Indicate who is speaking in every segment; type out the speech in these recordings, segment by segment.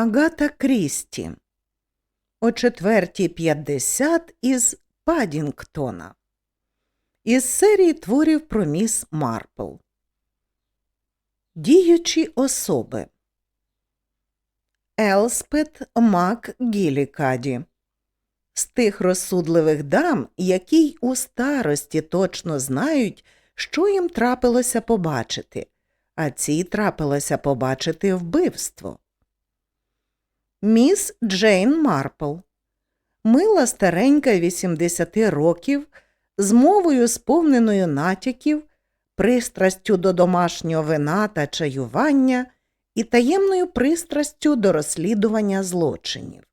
Speaker 1: Агата Крісті. О 4.50 із Падінгтона із серії творів про міс Марпл. Діючі особи. Елспет Мак Гілікаді з тих розсудливих дам, які й у старості точно знають, що їм трапилося побачити, а цій трапилося побачити вбивство. Міс Джейн Марпл. Мила старенька 80 років, з мовою сповненою натяків, пристрастю до домашнього вина та чаювання і таємною пристрастю до розслідування злочинів.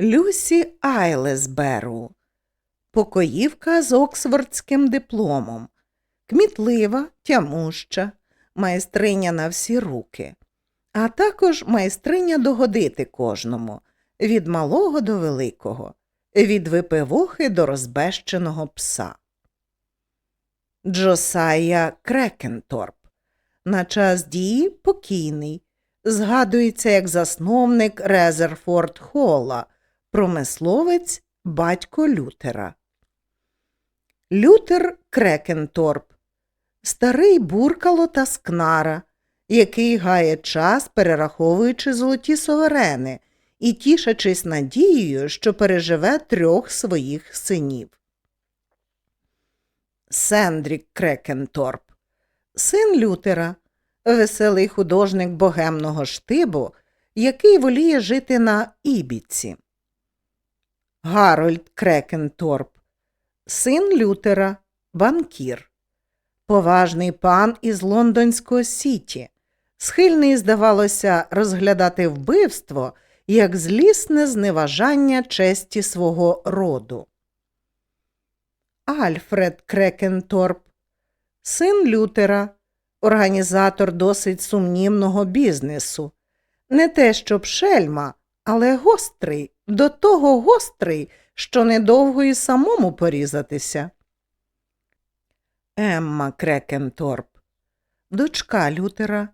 Speaker 1: Люсі Айлесберу, покоївка з Оксфордським дипломом, кмітлива, тямуща, майстриня на всі руки а також майстриня догодити кожному від малого до великого, від випивохи до розбещеного пса. Джосая Крекенторп на час дії покійний, згадується як засновник Резерфорд Холла, промисловець батько Лютера. Лютер Крекенторп, старий буркало та скнара який гає час, перераховуючи золоті суверени і тішачись надією, що переживе трьох своїх синів. Сендрік Крекенторп, син Лютера, веселий художник богемного штибу, який воліє жити на Ібіці. Гарольд Крекенторп, син Лютера, банкір, поважний пан із Лондонського Сіті, схильний, здавалося, розглядати вбивство як злісне зневажання честі свого роду. Альфред Крекенторп, син Лютера, організатор досить сумнівного бізнесу, не те, щоб шельма, але гострий, до того гострий, що недовго і самому порізатися. Емма Крекенторп, дочка Лютера,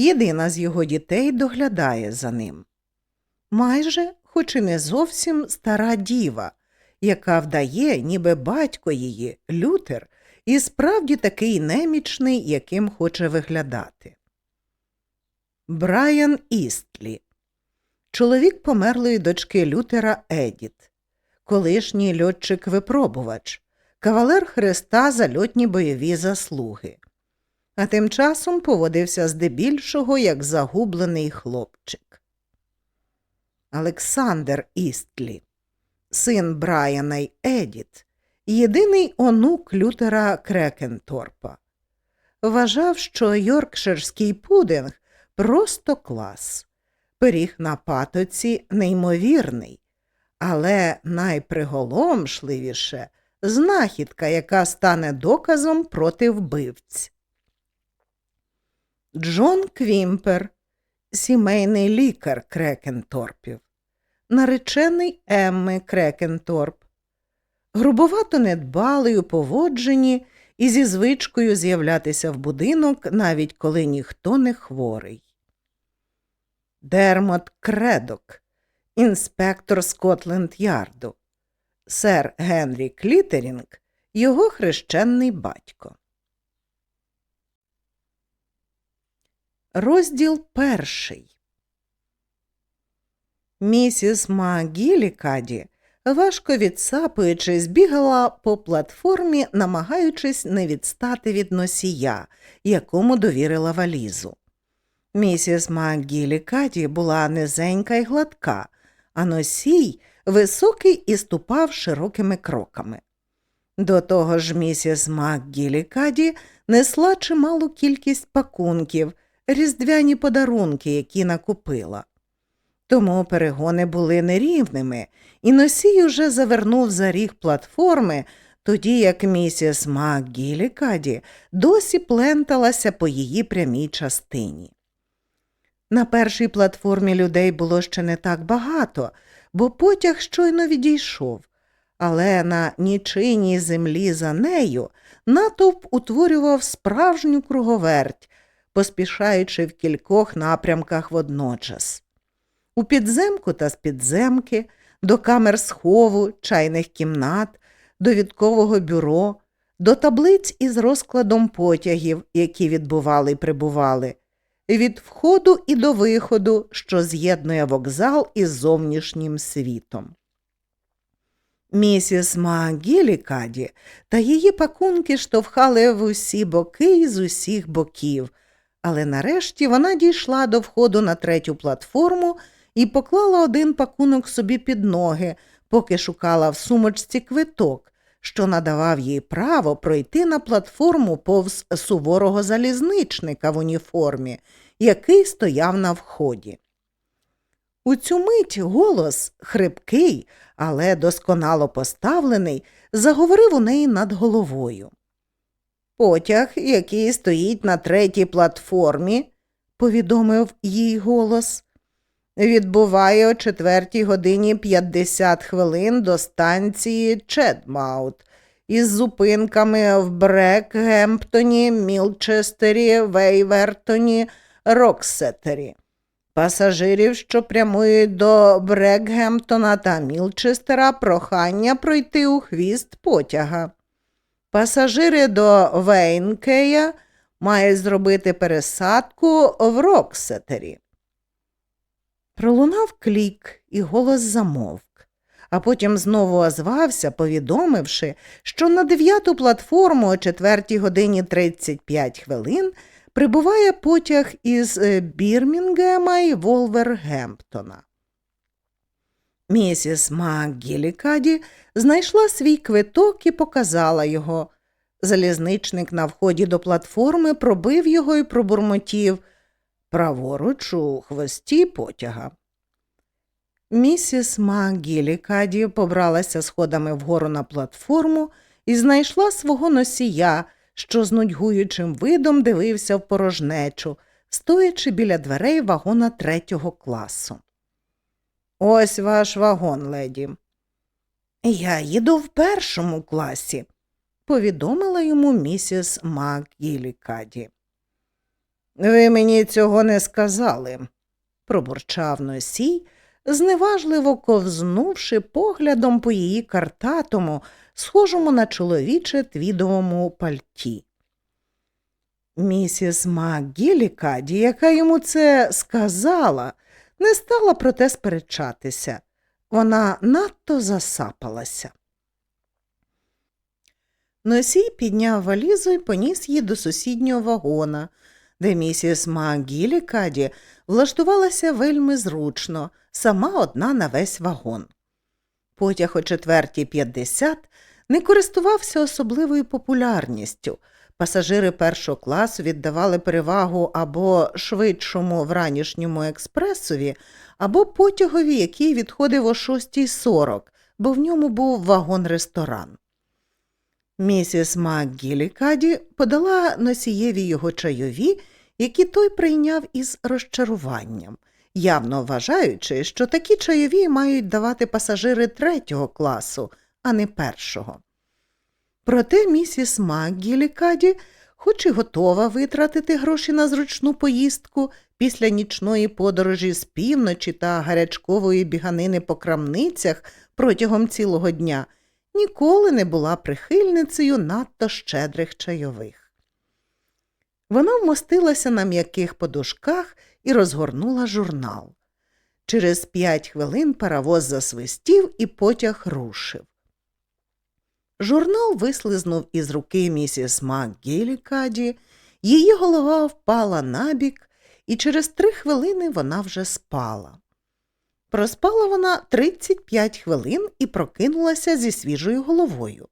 Speaker 1: єдина з його дітей доглядає за ним. Майже, хоч і не зовсім стара діва, яка вдає, ніби батько її, Лютер, і справді такий немічний, яким хоче виглядати. Брайан Істлі, чоловік померлої дочки Лютера Едіт, колишній льотчик випробувач, кавалер Христа за льотні бойові заслуги а тим часом поводився здебільшого як загублений хлопчик. Олександр Істлі, син Брайана й Едіт, єдиний онук Лютера Крекенторпа, вважав, що Йоркширський пудинг просто клас, пиріг на патоці неймовірний, але найприголомшливіше знахідка, яка стане доказом проти вбивць. Джон Квімпер, сімейний лікар Крекенторпів, наречений Емми Крекенторп, грубовато недбалий у поводженні і зі звичкою з'являтися в будинок, навіть коли ніхто не хворий. Дермот Кредок, інспектор Скотленд Ярду, сер Генрі Клітерінг, його хрещенний батько. Розділ перший. Місіс Магілікаді, важко відсапуючись, бігала по платформі, намагаючись не відстати від носія, якому довірила валізу. Місіс Магілікаді була низенька й гладка, а носій високий і ступав широкими кроками. До того ж, місіс Макгілікаді несла чималу кількість пакунків різдвяні подарунки, які накупила. Тому перегони були нерівними, і носій уже завернув за ріг платформи, тоді як місіс МакГілікаді досі пленталася по її прямій частині. На першій платформі людей було ще не так багато, бо потяг щойно відійшов, але на нічийній землі за нею натовп утворював справжню круговерть, поспішаючи в кількох напрямках водночас. У підземку та з підземки, до камер схову, чайних кімнат, довідкового бюро, до таблиць із розкладом потягів, які відбували і прибували, від входу і до виходу, що з'єднує вокзал із зовнішнім світом. Місіс Магілікаді та її пакунки штовхали в усі боки і з усіх боків, але нарешті вона дійшла до входу на третю платформу і поклала один пакунок собі під ноги, поки шукала в сумочці квиток, що надавав їй право пройти на платформу повз суворого залізничника в уніформі, який стояв на вході. У цю мить голос, хрипкий, але досконало поставлений, заговорив у неї над головою. Потяг, який стоїть на третій платформі, повідомив їй голос, відбуває о 4 годині 50 хвилин до станції Чедмаут із зупинками в Брекгемптоні, Мілчестері, Вейвертоні, Роксетері. Пасажирів, що прямують до Брекгемптона та Мілчестера, прохання пройти у хвіст потяга. Пасажири до Вейнкея мають зробити пересадку в Роксетері. Пролунав клік, і голос замовк, а потім знову озвався, повідомивши, що на дев'яту платформу о 4 годині 35 хвилин прибуває потяг із е, Бірмінгема і Волвергемптона. Місіс МакГілікаді знайшла свій квиток і показала його. Залізничник на вході до платформи пробив його і пробурмотів праворуч у хвості потяга. Місіс МакГілікаді побралася сходами вгору на платформу і знайшла свого носія, що з нудьгуючим видом дивився в порожнечу, стоячи біля дверей вагона третього класу. Ось ваш вагон, леді. Я їду в першому класі, повідомила йому місіс МакГілікаді. Ви мені цього не сказали, пробурчав носій, зневажливо ковзнувши поглядом по її картатому, схожому на чоловіче твідовому пальті. Місіс МакГілікаді, яка йому це сказала, не стала про те сперечатися. Вона надто засапалася. Носій підняв валізу і поніс її до сусіднього вагона, де місіс МакГілікаді влаштувалася вельми зручно, сама одна на весь вагон. Потяг о 4.50 не користувався особливою популярністю. Пасажири першого класу віддавали перевагу або швидшому вранішньому експресові, або потягові, який відходив о 6.40, бо в ньому був вагон-ресторан. Місіс МакГілікаді подала носієві його чайові, які той прийняв із розчаруванням, явно вважаючи, що такі чайові мають давати пасажири третього класу, а не першого. Проте місіс МакГілікаді, хоч і готова витратити гроші на зручну поїздку після нічної подорожі з півночі та гарячкової біганини по крамницях протягом цілого дня, ніколи не була прихильницею надто щедрих чайових. Вона вмостилася на м'яких подушках і розгорнула журнал. Через п'ять хвилин паровоз засвистів і потяг рушив. Журнал вислизнув із руки місіс МакГілікаді, її голова впала набік, і через три хвилини вона вже спала. Проспала вона 35 хвилин і прокинулася зі свіжою головою.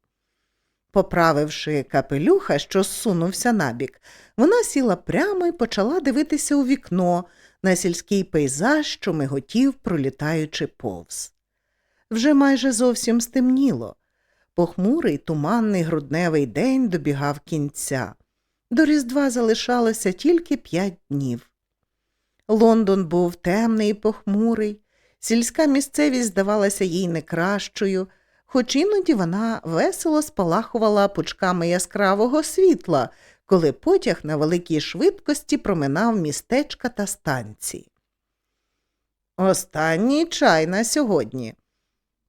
Speaker 1: Поправивши капелюха, що зсунувся набік, вона сіла прямо і почала дивитися у вікно на сільський пейзаж, що миготів, пролітаючи повз. Вже майже зовсім стемніло. Похмурий туманний грудневий день добігав кінця. До Різдва залишалося тільки п'ять днів. Лондон був темний і похмурий, сільська місцевість здавалася їй не кращою, хоч іноді вона весело спалахувала пучками яскравого світла, коли потяг на великій швидкості проминав містечка та станції. Останній чай на сьогодні,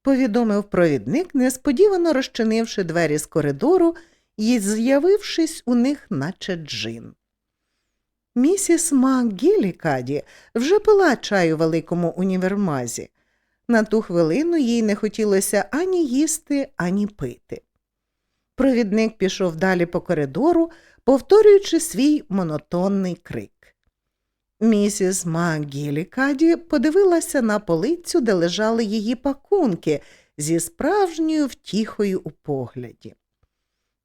Speaker 1: повідомив провідник, несподівано розчинивши двері з коридору і з'явившись у них, наче джин. Місіс МакГілікаді вже пила чай у великому універмазі. На ту хвилину їй не хотілося ані їсти, ані пити. Провідник пішов далі по коридору, повторюючи свій монотонний крик. Місіс МакГілікаді подивилася на полицю, де лежали її пакунки зі справжньою втіхою у погляді.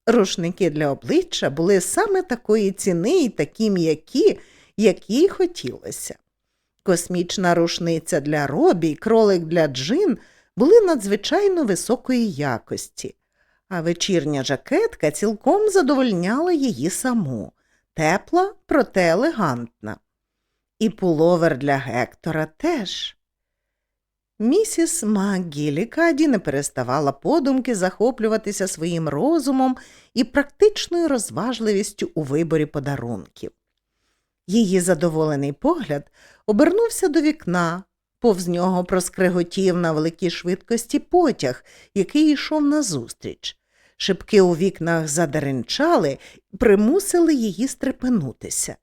Speaker 1: Рушники для обличчя були саме такої ціни і такі м'які, як їй хотілося. Космічна рушниця для робі й кролик для джин були надзвичайно високої якості, а вечірня жакетка цілком задовольняла її саму, тепла, проте елегантна. І пуловер для Гектора теж. Місіс Магілікаді не переставала подумки захоплюватися своїм розумом і практичною розважливістю у виборі подарунків. Її задоволений погляд обернувся до вікна, повз нього проскриготів на великій швидкості потяг, який йшов назустріч. Шибки у вікнах задеренчали примусили її стрепенутися.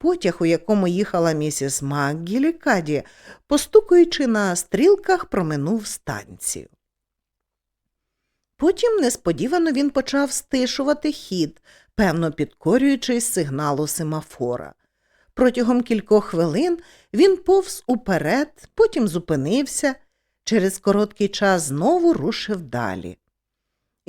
Speaker 1: Потяг, у якому їхала місіс Макгілікаді, постукуючи на стрілках, проминув станцію. Потім несподівано він почав стишувати хід, певно підкорюючись сигналу семафора. Протягом кількох хвилин він повз уперед, потім зупинився, через короткий час знову рушив далі.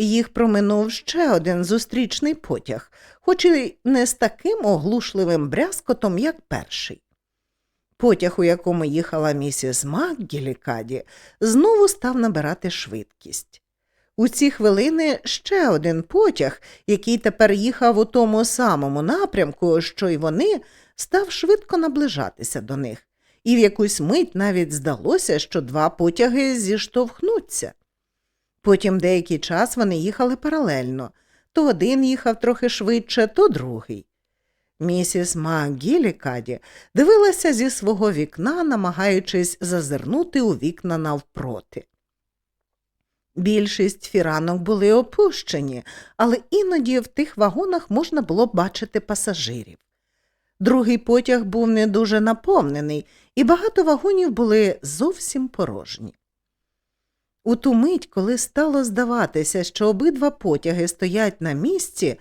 Speaker 1: Їх проминув ще один зустрічний потяг, хоч і не з таким оглушливим брязкотом, як перший. Потяг, у якому їхала місіс Макгілікаді, знову став набирати швидкість. У ці хвилини ще один потяг, який тепер їхав у тому самому напрямку, що й вони, став швидко наближатися до них, і в якусь мить навіть здалося, що два потяги зіштовхнуться. Потім деякий час вони їхали паралельно то один їхав трохи швидше, то другий. Місіс Магілікаді дивилася зі свого вікна, намагаючись зазирнути у вікна навпроти. Більшість фіранок були опущені, але іноді в тих вагонах можна було бачити пасажирів. Другий потяг був не дуже наповнений, і багато вагонів були зовсім порожні. У ту мить, коли стало здаватися, що обидва потяги стоять на місці,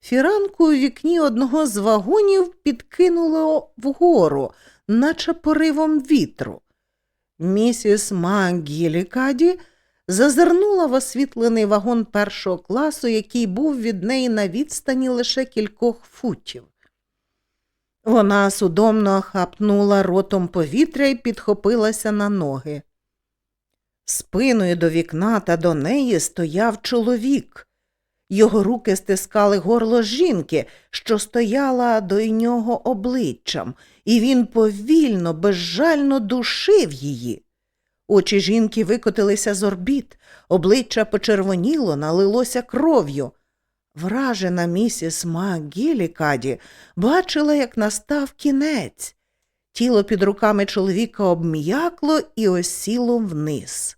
Speaker 1: фіранку у вікні одного з вагонів підкинуло вгору, наче поривом вітру. Місіс Магілікаді зазирнула в освітлений вагон першого класу, який був від неї на відстані лише кількох футів. Вона судомно хапнула ротом повітря і підхопилася на ноги. Спиною до вікна та до неї стояв чоловік. Його руки стискали горло жінки, що стояла до нього обличчям, і він повільно, безжально душив її. Очі жінки викотилися з орбіт, обличчя почервоніло, налилося кров'ю. Вражена місіс Магілікаді бачила, як настав кінець. Тіло під руками чоловіка обм'якло і осіло вниз.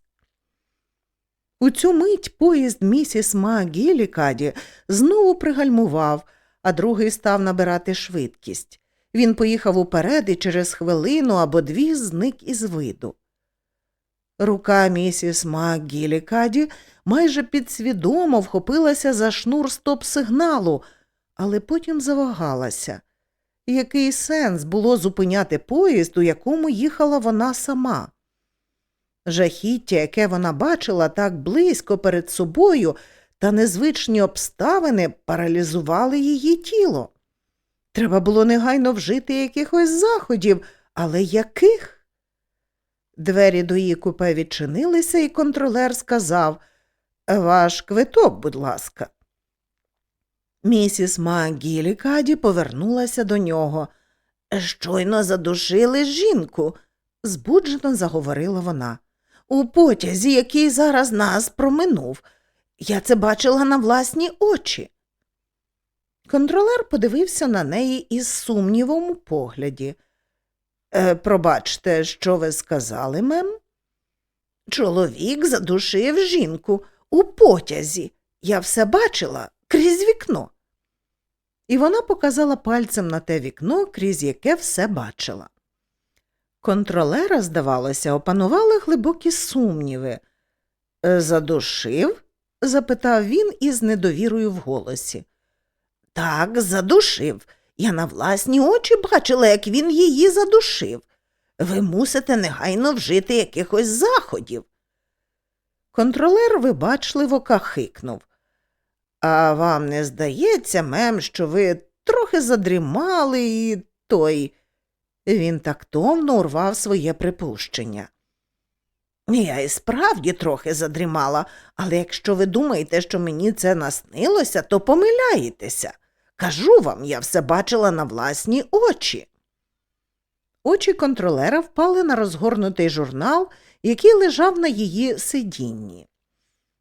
Speaker 1: У цю мить поїзд місіс Магілікаді знову пригальмував, а другий став набирати швидкість. Він поїхав уперед і через хвилину або дві зник із виду. Рука місіс Макгілікаді майже підсвідомо вхопилася за шнур стоп-сигналу, але потім завагалася. Який сенс було зупиняти поїзд, у якому їхала вона сама? Жахіття, яке вона бачила так близько перед собою, та незвичні обставини паралізували її тіло. Треба було негайно вжити якихось заходів, але яких? Двері до її купе відчинилися, і контролер сказав Ваш квиток, будь ласка. Місіс Магілі Каді повернулася до нього. Щойно задушили жінку, збуджено заговорила вона. У потязі, який зараз нас проминув. Я це бачила на власні очі. Контролер подивився на неї із сумнівом у погляді. Е, пробачте, що ви сказали, мем? Чоловік задушив жінку у потязі. Я все бачила крізь вікно. І вона показала пальцем на те вікно, крізь яке все бачила. Контролера, здавалося, опанували глибокі сумніви. «Е, Задушив? запитав він із недовірою в голосі. Так, задушив. Я на власні очі бачила, як він її задушив. Ви мусите негайно вжити якихось заходів. Контролер вибачливо кахикнув. А вам не здається, мем, що ви трохи задрімали і той. Він тактовно урвав своє припущення. Я і справді трохи задрімала, але якщо ви думаєте, що мені це наснилося, то помиляєтеся. Кажу вам, я все бачила на власні очі. Очі контролера впали на розгорнутий журнал, який лежав на її сидінні.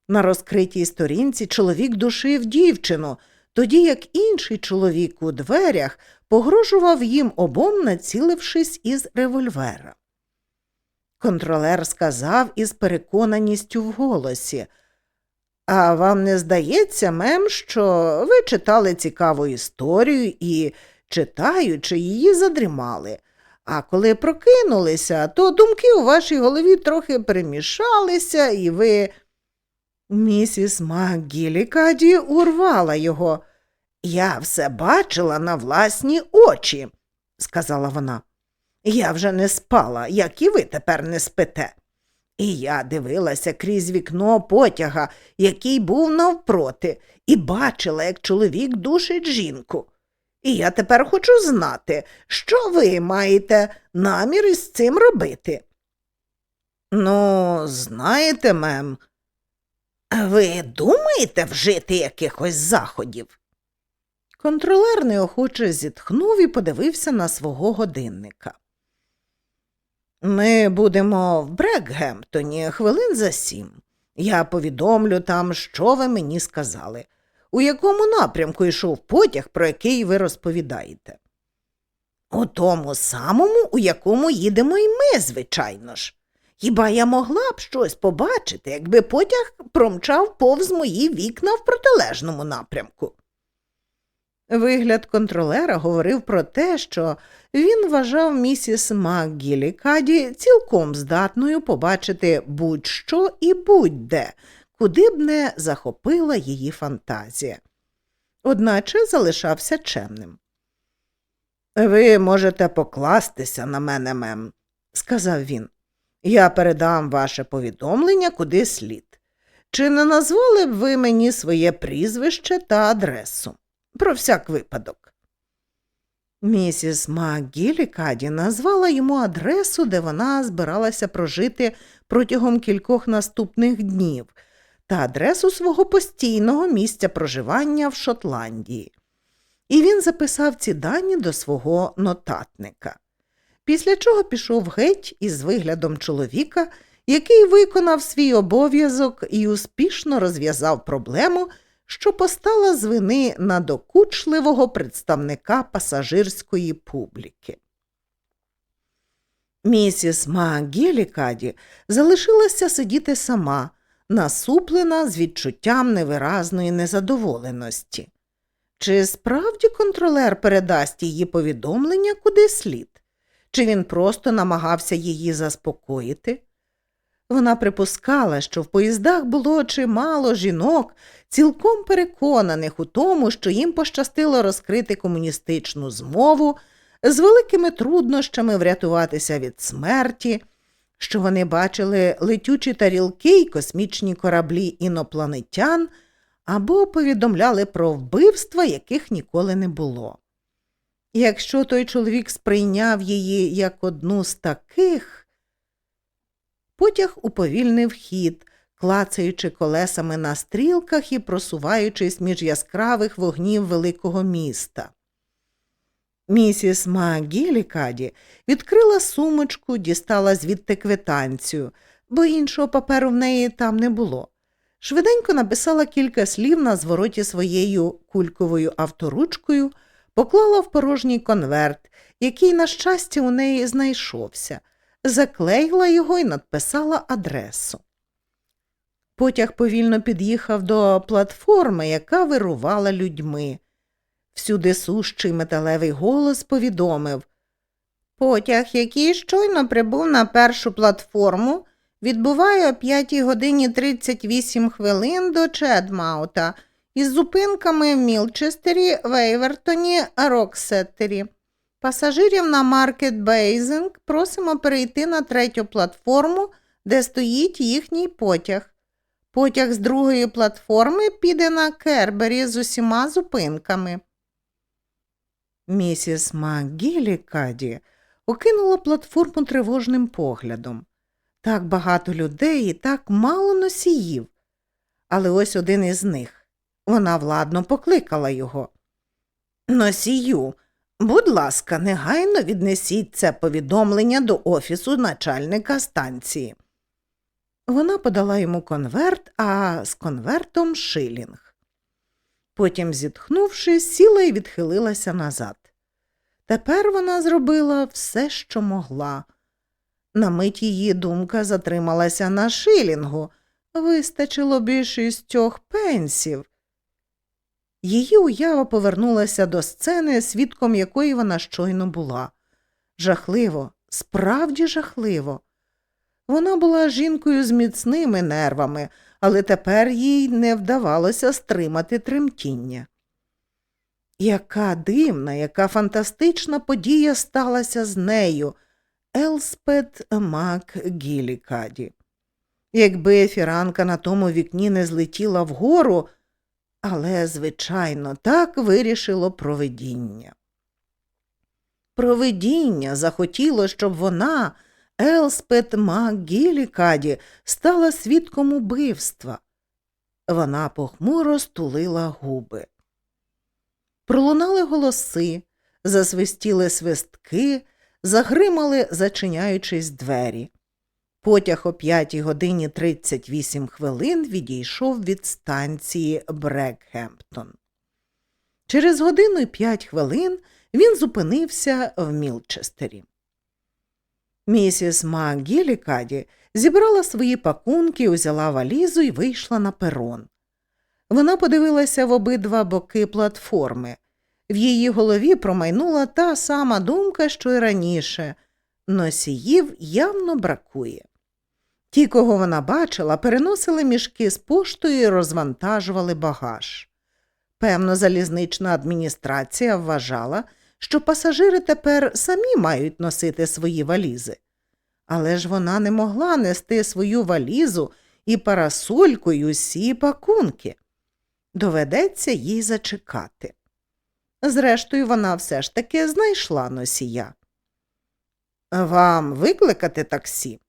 Speaker 1: На розкритій сторінці чоловік душив дівчину, тоді як інший чоловік у дверях погрожував їм обом, націлившись із револьвера. Контролер сказав із переконаністю в голосі. А вам не здається, мем, що ви читали цікаву історію і, читаючи, її задрімали. А коли прокинулися, то думки у вашій голові трохи перемішалися, і ви. Місіс Макгілікаді урвала його. Я все бачила на власні очі, сказала вона. Я вже не спала, як і ви тепер не спите. І я дивилася крізь вікно потяга, який був навпроти, і бачила, як чоловік душить жінку. І я тепер хочу знати, що ви маєте намір із цим робити. Ну, знаєте, мем, ви думаєте вжити якихось заходів? Контролер неохоче зітхнув і подивився на свого годинника. Ми будемо в Брекгемптоні хвилин за сім. Я повідомлю там, що ви мені сказали, у якому напрямку йшов потяг, про який ви розповідаєте. У тому самому, у якому їдемо і ми, звичайно ж. Хіба я могла б щось побачити, якби потяг промчав повз мої вікна в протилежному напрямку? Вигляд контролера говорив про те, що він вважав місіс Макгілі Каді цілком здатною побачити будь-що і будь-де, куди б не захопила її фантазія. Одначе залишався чемним. Ви можете покластися на мене, мем, сказав він. Я передам ваше повідомлення куди слід. Чи не назвали б ви мені своє прізвище та адресу? Про всяк випадок. Місіс Макгілікаді назвала йому адресу, де вона збиралася прожити протягом кількох наступних днів, та адресу свого постійного місця проживання в Шотландії. І він записав ці дані до свого нотатника. Після чого пішов геть із виглядом чоловіка, який виконав свій обов'язок і успішно розв'язав проблему що постала з вини надокучливого представника пасажирської публіки. Місіс Магілікаді залишилася сидіти сама, насуплена з відчуттям невиразної незадоволеності. Чи справді контролер передасть її повідомлення куди слід? Чи він просто намагався її заспокоїти? Вона припускала, що в поїздах було чимало жінок, цілком переконаних у тому, що їм пощастило розкрити комуністичну змову, з великими труднощами врятуватися від смерті, що вони бачили летючі тарілки й космічні кораблі інопланетян або повідомляли про вбивства, яких ніколи не було. Якщо той чоловік сприйняв її як одну з таких, Потяг уповільнив хід, клацаючи колесами на стрілках і просуваючись між яскравих вогнів великого міста. Місіс Магілікаді відкрила сумочку, дістала звідти квитанцію, бо іншого паперу в неї там не було. Швиденько написала кілька слів на звороті своєю кульковою авторучкою, поклала в порожній конверт, який, на щастя, у неї знайшовся, заклеїла його і надписала адресу. Потяг повільно під'їхав до платформи, яка вирувала людьми. Всюди сущий металевий голос повідомив Потяг, який щойно прибув на першу платформу, відбуває о 5 годині 38 хвилин до Чедмаута із зупинками в Мілчестері, Вейвертоні, Роксеттері. Пасажирів на Маркет Бейзинг просимо перейти на третю платформу, де стоїть їхній потяг. Потяг з другої платформи піде на Кербері з усіма зупинками. Місіс МакГілі Каді окинула платформу тривожним поглядом. Так багато людей і так мало носіїв. Але ось один із них. Вона владно покликала його. Носію, будь ласка, негайно віднесіть це повідомлення до офісу начальника станції. Вона подала йому конверт, а з конвертом шилінг. Потім, зітхнувши, сіла і відхилилася назад. Тепер вона зробила все, що могла. На мить її думка затрималася на шилінгу. Вистачило б і шістьох пенсів. Її уява повернулася до сцени, свідком якої вона щойно була. Жахливо, справді жахливо. Вона була жінкою з міцними нервами, але тепер їй не вдавалося стримати тремтіння. Яка дивна, яка фантастична подія сталася з нею, Елспет Мак Гілікаді. Якби фіранка на тому вікні не злетіла вгору, але, звичайно, так вирішило провидіння. Провидіння захотіло, щоб вона, Елспет МакГілікаді, стала свідком убивства. Вона похмуро стулила губи. Пролунали голоси, засвистіли свистки, загримали, зачиняючись двері. Потяг о 5 годині 38 хвилин відійшов від станції Брекхемптон. Через годину і 5 хвилин він зупинився в Мілчестері. Місіс МакГілікаді зібрала свої пакунки, узяла валізу і вийшла на перон. Вона подивилася в обидва боки платформи. В її голові промайнула та сама думка, що й раніше носіїв явно бракує. Ті, кого вона бачила, переносили мішки з поштою і розвантажували багаж. Певно, залізнична адміністрація вважала, що пасажири тепер самі мають носити свої валізи. Але ж вона не могла нести свою валізу і парасольку й усі пакунки. Доведеться їй зачекати. Зрештою, вона все ж таки знайшла носія. Вам викликати таксі?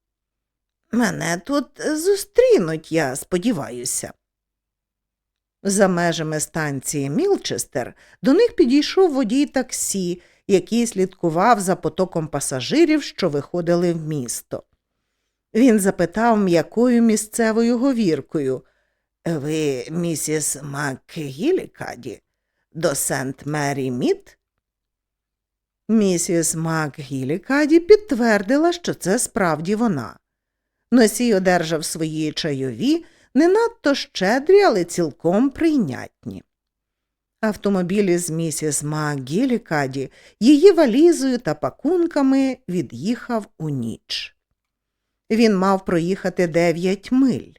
Speaker 1: Мене тут зустрінуть, я сподіваюся. За межами станції Мілчестер до них підійшов водій таксі, який слідкував за потоком пасажирів, що виходили в місто. Він запитав м'якою місцевою говіркою Ви, місіс МакГілікаді, до Сент Мері Мід? Місіс МакГілікаді підтвердила, що це справді вона. Носій одержав свої чайові, не надто щедрі, але цілком прийнятні. Автомобіль з місіс МакГілікаді її валізою та пакунками від'їхав у ніч. Він мав проїхати дев'ять миль.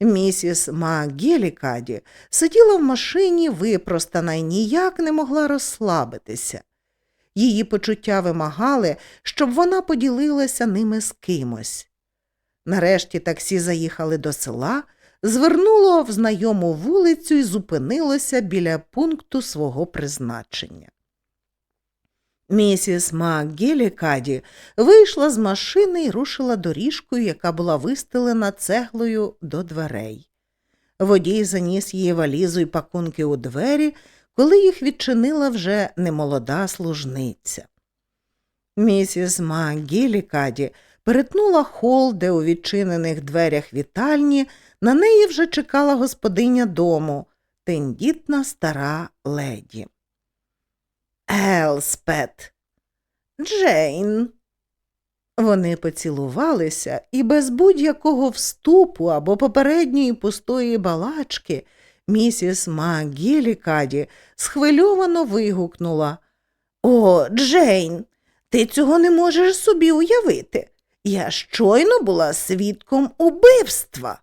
Speaker 1: Місіс МакГілікаді сиділа в машині випростана і ніяк не могла розслабитися. Її почуття вимагали, щоб вона поділилася ними з кимось. Нарешті таксі заїхали до села, звернуло в знайому вулицю і зупинилося біля пункту свого призначення. Місіс МакГілікаді вийшла з машини і рушила доріжкою, яка була вистелена цеглою до дверей. Водій заніс її валізу й пакунки у двері, коли їх відчинила вже немолода служниця. Місіс МакГілікаді перетнула хол, де у відчинених дверях вітальні на неї вже чекала господиня дому, тендітна стара леді. Елспет. Джейн. Вони поцілувалися і без будь-якого вступу або попередньої пустої балачки місіс МакГілікаді схвильовано вигукнула О, Джейн, ти цього не можеш собі уявити. Я щойно була свідком убивства.